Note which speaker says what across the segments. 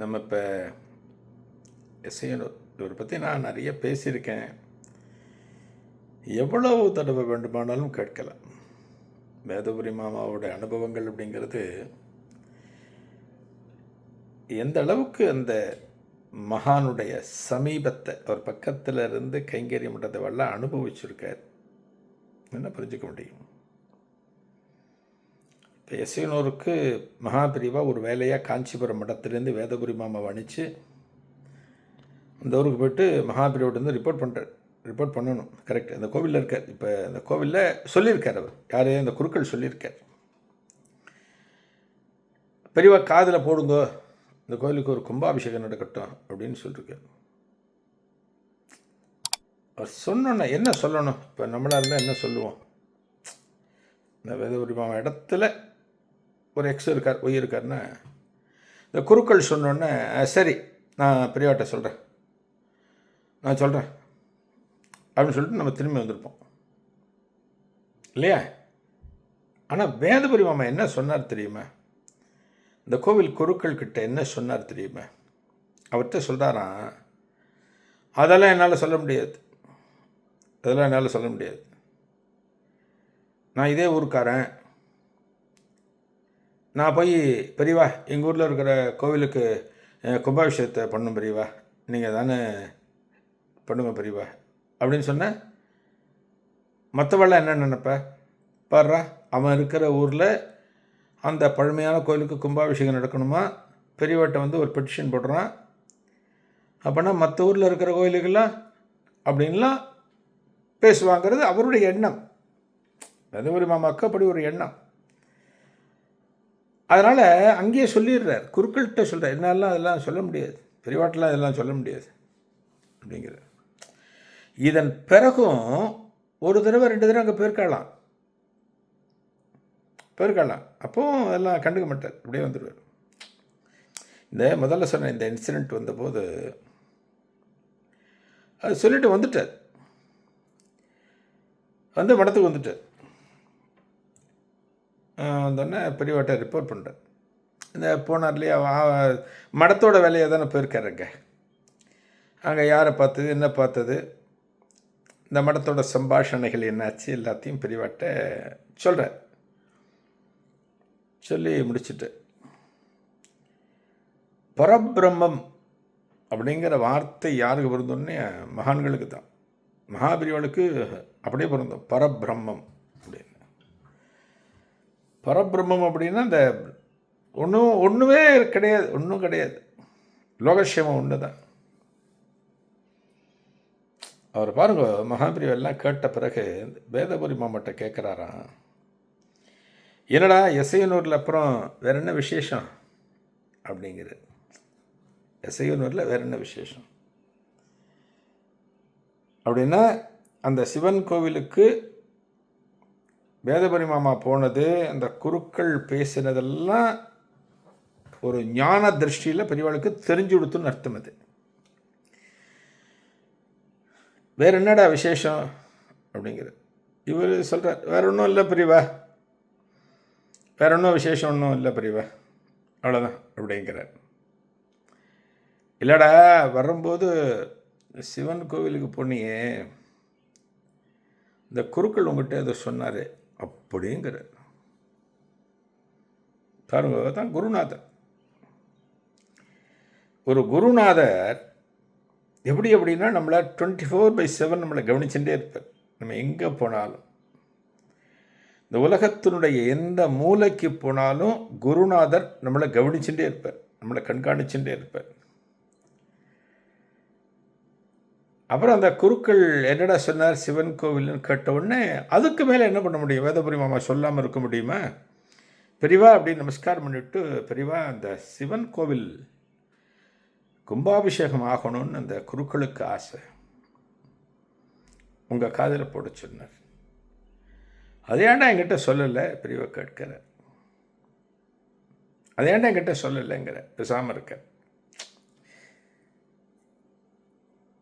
Speaker 1: நம்ம இப்போ எஸ்ஐயனூர் இவரை பற்றி நான் நிறைய பேசியிருக்கேன். எவ்வளவு தடவை வேண்டுமானாலும் கேட்கலாம் வேதபுரி மாமாவோட அனுபவங்கள் அப்படிங்கிறது எந்த அளவுக்கு அந்த மகானுடைய சமீபத்தை அவர் பக்கத்தில் இருந்து கைங்கரியம் பண்ணுறதை வல்ல அனுபவிச்சிருக்கார். என்ன புரிஞ்சுக்க முடியும்? இப்போ எஸ்ஐனூருக்கு மகாபிரிவா ஒரு வேலையாக காஞ்சிபுரம் மடத்துலேருந்து வேதபுரி மாமா வணிச்சு அந்த ஊருக்கு போயிட்டு மகாபிரிவோட ரிப்போர்ட் பண்ணுறார் ரிப்போர்ட் பண்ணணும். கரெக்ட் அந்த கோவிலில் இருக்கார். இப்போ அந்த கோவிலில் சொல்லியிருக்கார் அவர். யார்? அந்த குருக்கள் சொல்லியிருக்கார். பெரியவா காதில் போடுங்க. இந்த கோவிலுக்கு ஒரு கும்பாபிஷேகம் நடக்கட்டும் அப்படின்னு சொல்லியிருக்கார். அவர் சொன்னோன்னா என்ன சொல்லணும்? இப்போ நம்மளாக இருந்தால் என்ன சொல்லுவோம்? இந்த வேதபுரி மாமா இடத்துல ஒரு எக்ஸ் இருக்கார் ஒய் இருக்காருன்னா இந்த குருக்கள் சொன்னோன்னே சரி நான் பெரியவாட்ட சொல்கிறேன் நான் சொல்கிறேன் அப்படின்னு சொல்லிட்டு நம்ம திரும்பி வந்திருப்போம். இல்லையா? ஆனால் வேதபுரி மாமா என்ன சொன்னார் தெரியுமா? இந்த கோவில் குருக்கள் கிட்ட என்ன சொன்னார் தெரியுமா? அவர்கிட்ட சொல்கிறாராம் அதெல்லாம் என்னால் சொல்ல முடியாது. அதெல்லாம் என்னால் சொல்ல முடியாது. நான் இதே ஊருக்காரன். நான் போய் பெரியவா எங்கள் ஊரில் இருக்கிற கோவிலுக்கு கும்பாபிஷேகத்தை பண்ணும் பெரியவா. நீங்கள் தானே பண்ணுங்க பெரியவா. அப்படின்னு சொன்னேன் மற்றவெல்லாம் என்ன நினப்ப? பாடுறா அவன் இருக்கிற ஊரில் அந்த பழமையான கோயிலுக்கு கும்பாபிஷேகம் நடக்கணுமா? பெரியவாட்ட வந்து ஒரு பெட்டிஷன் போடுறான். அப்போனா மற்ற ஊரில் இருக்கிற கோயிலுக்கெல்லாம் அப்படின்லாம் பேசுவாங்கிறது அவருடைய எண்ணம். வெதவரி மாமாவுக்கு அப்படி ஒரு எண்ணம். அதனால் அங்கேயே சொல்லிடுறார். குருக்கள்கிட்ட சொல்கிறார் என்னாலாம் அதெல்லாம் சொல்ல முடியாது. பெரியவாட்டெலாம் இதெல்லாம் சொல்ல முடியாது. அப்படிங்கிறார். இதன் பிறகும் ஒரு தடவை ரெண்டு தடவை அங்கே போயிருக்கலாம் போயிருக்கலாம் அப்போவும் அதெல்லாம் கண்டுக்க மாட்டார். அப்படியே வந்துடுவார். இந்த முதல்ல சொன்ன இந்த இன்சிடெண்ட் வந்தபோது அது சொல்லிட்டு வந்துட்டார். வந்து மடத்துக்கு வந்துட்டார். வந்தோடனே பெரியவாட்டை ரிப்போர்ட் பண்ணுறேன் இந்த போனார் இல்லையா மடத்தோட வேலையை தானே போயிருக்காருங்க அங்கே. யாரை பார்த்தது என்ன பார்த்தது? இந்த மடத்தோட சம்பாஷணைகள் என்னாச்சு? எல்லாத்தையும் பெரியவாட்ட சொல்கிறேன் சொல்லி முடிச்சுட்டு பரபிரம்மம் அப்படிங்கிற வார்த்தை யாருக்கு பொருந்தோன்னே மகான்களுக்கு தான். மகாபிரிவாளுக்கு அப்படியே பிறந்தோம் பரபிரம்மம் பரபிரம்மம் அப்படின்னா இந்த ஒன்றும் ஒன்றுமே கிடையாது ஒன்றும் கிடையாது. லோகக்ஷேமம் ஒன்று தான் அவர் பாருங்க மகாபிரிவெல்லாம் கேட்ட பிறகு வேதபுரி மாமட்ட கேட்குறாராம் என்னடா எசையனூரில் அப்புறம் வேற என்ன விசேஷம்? அப்படிங்கிறது எசையனூரில் வேற என்ன விசேஷம்? அப்படின்னா அந்த சிவன் கோவிலுக்கு வேதபரி மாமா போனது அந்த குருக்கள் பேசினதெல்லாம் ஒரு ஞான திருஷ்டியில் பெரியவாளுக்கு தெரிஞ்சு கொடுத்துன்னு அர்த்தம் அது. வேற என்னடா விசேஷம் அப்படிங்கிறது. இவர் சொல்கிறார் வேற ஒன்றும் இல்லை பிரிவா. வேற ஒன்றும் விசேஷம் ஒன்றும் இல்லை பிரிவா. அவ்வளோதான் அப்படிங்கிறார். இல்லைடா வரும்போது சிவன் கோவிலுக்கு போனியே. இந்த குருக்கள் உங்கள்கிட்ட அதை சொன்னார் அப்படிங்கிறார். பாருங்க தான் குருநாதர். ஒரு குருநாதர் எப்படி அப்படின்னா நம்மளை டுவெண்ட்டி ஃபோர் பை செவன் நம்மளை கவனிச்சுட்டே இருப்பார். நம்ம எங்கே போனாலும். இந்த உலகத்தினுடைய எந்த மூலைக்கு போனாலும் குருநாதர் நம்மளை கவனிச்சுட்டே இருப்பார். நம்மளை கண்காணிச்சுட்டே இருப்பார். அப்புறம் அந்த குருக்கள் என்னடா சொன்னார்? சிவன் கோவில்னு கேட்ட உடனே அதுக்கு மேலே என்ன பண்ண முடியும்? வேதபுரி மாமா சொல்லாமல் இருக்க முடியுமா? பெரிவா அப்படின்னு நமஸ்காரம் பண்ணிவிட்டு பெரிவா அந்த சிவன் கோவில் கும்பாபிஷேகம் ஆகணும்னு அந்த குருக்களுக்கு ஆசை. உங்கள் காதில் போட சொன்னார். அது ஏன்டா என்கிட்ட சொல்லலை? பெரியவா கேட்கிற அது ஏன்டா என்கிட்ட சொல்லலைங்கிற. பேசாமல் இருக்க.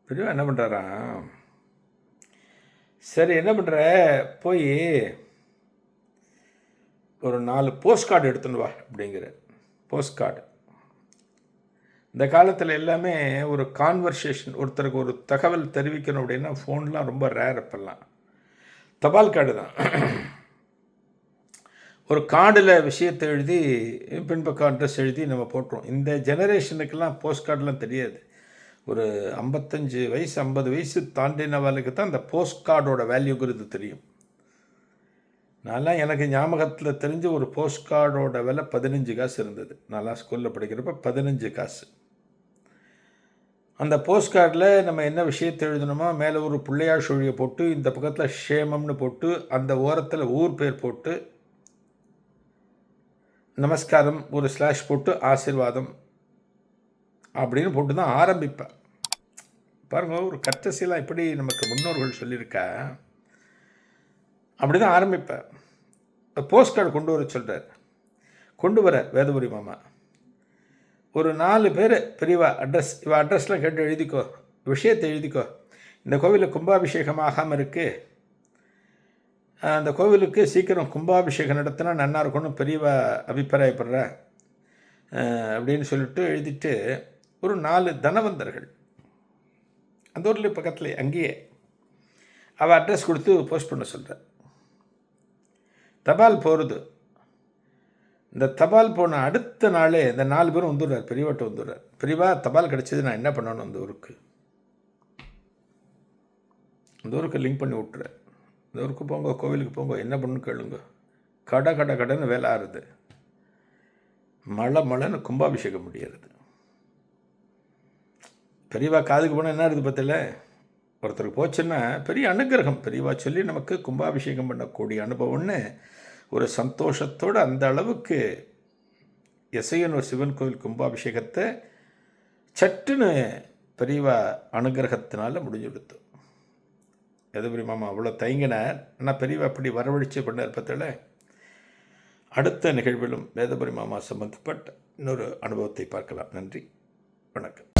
Speaker 1: பெரியவா என்ன பண்ணுறாரா சரி என்ன பண்ணுற போய் ஒரு நாலு போஸ்ட் கார்டு எடுத்துன்னு வா அப்படிங்கிற. போஸ்ட் கார்டு இந்த காலத்தில் எல்லாமே ஒரு கான்வர்சேஷன் ஒருத்தருக்கு ஒரு தகவல் தெரிவிக்கணும் அப்படின்னா ஃபோன்லாம் ரொம்ப ரேர் அப்பெல்லாம். தபால் கார்டு தான். ஒரு கார்டில் விஷயத்தை எழுதி பின்பக்கம் அட்ரஸ் எழுதி நம்ம போட்டுருவோம். இந்த ஜெனரேஷனுக்கெல்லாம் போஸ்ட் கார்டெலாம் தெரியாது. ஒரு ஐம்பத்தஞ்சு வயசு ஐம்பது வயசு தாண்டினவர்களுக்கு தான் அந்த போஸ்ட் கார்டோட வேல்யூங்கிறது தெரியும். நான்லாம் எனக்கு ஞாபகத்தில் தெரிஞ்ச ஒரு போஸ்ட் கார்டோட விலை பதினஞ்சு காசு இருந்தது. நான்லாம் ஸ்கூலில் படிக்கிறப்ப பதினஞ்சு காசு. அந்த போஸ்ட் கார்டில் நம்ம என்ன விஷயத்தை எழுதணுமோ மேலே ஒரு பிள்ளையார் சுழியை போட்டு இந்த பக்கத்தில் ஷேமம்னு போட்டு அந்த ஓரத்தில் ஊர் பேர் போட்டு நமஸ்காரம் ஒரு ஸ்லாஷ் போட்டு ஆசீர்வாதம் அப்படின்னு போட்டு தான் ஆரம்பிப்பேன். பாருங்க ஒரு கட்டசிலாம் எப்படி நமக்கு முன்னோர்கள் சொல்லியிருக்கா. அப்படி தான் ஆரம்பிப்பேன் போஸ்ட் கார்டு கொண்டு வர சொல்கிறார் கொண்டு வர வேதபுரி மாமா. ஒரு நாலு பேர் பெரியவா அட்ரஸ் இவ அட்ரஸ்லாம் கேட்டு எழுதிக்கோ. விஷயத்தை எழுதிக்கோ. இந்த கோவிலில் கும்பாபிஷேகம் ஆகாமல் இருக்குது அந்த கோவிலுக்கு சீக்கிரம் கும்பாபிஷேகம் நடத்தினா நல்லா இருக்கும்னு பெரியவா அபிப்பிராயப்படுற. அப்படின்னு சொல்லிட்டு எழுதிட்டு ஒரு நாலு தனவந்தர்கள். அந்த ஊரில் பக்கத்தில் அங்கேயே அவள் அட்ரஸ் கொடுத்து போஸ்ட் பண்ண சொல்கிறேன் தபால் போகிறது இந்த தபால் போன அடுத்த நாளே இந்த நாலு பேரும் வந்துடுறார் பெரியவாட்ட வந்துடுறார். பெரியவா தபால் கிடச்சிது நான் என்ன பண்ணணும் அந்த ஊருக்கு? அந்த ஊருக்கு லிங்க் பண்ணி விட்டுறேன் இந்த ஊருக்கு போங்க கோவிலுக்கு போங்க என்ன பண்ணணும் கேளுங்க. கடை கடை கடைன்னு வேலை ஆறுது. மழை மழைன்னு கும்பாபிஷேகம் முடியறது. பெரியவா காதுக்கு போனால் என்ன இருக்குது பத்தில் ஒருத்தருக்கு போச்சுன்னா பெரிய அனுகிரகம். பெரியவா சொல்லி நமக்கு கும்பாபிஷேகம் பண்ணக்கூடிய அனுபவம்னு ஒரு சந்தோஷத்தோடு அந்த அளவுக்கு எசையனூர் சிவன் கோவில் கும்பாபிஷேகத்தை சட்டுன்னு பெரியவா அனுகிரகத்தினால முடிஞ்சு கொடுத்தோம். எதுபுரி மாமா அவ்வளோ தயங்கினார். ஆனால் பெரியவா அப்படி வரவழைச்சு பண்ணார் பத்தில அடுத்த நிகழ்விலும் வேதபுரி மாமா சம்பந்தப்பட்ட இன்னொரு அனுபவத்தை பார்க்கலாம். நன்றி. வணக்கம்.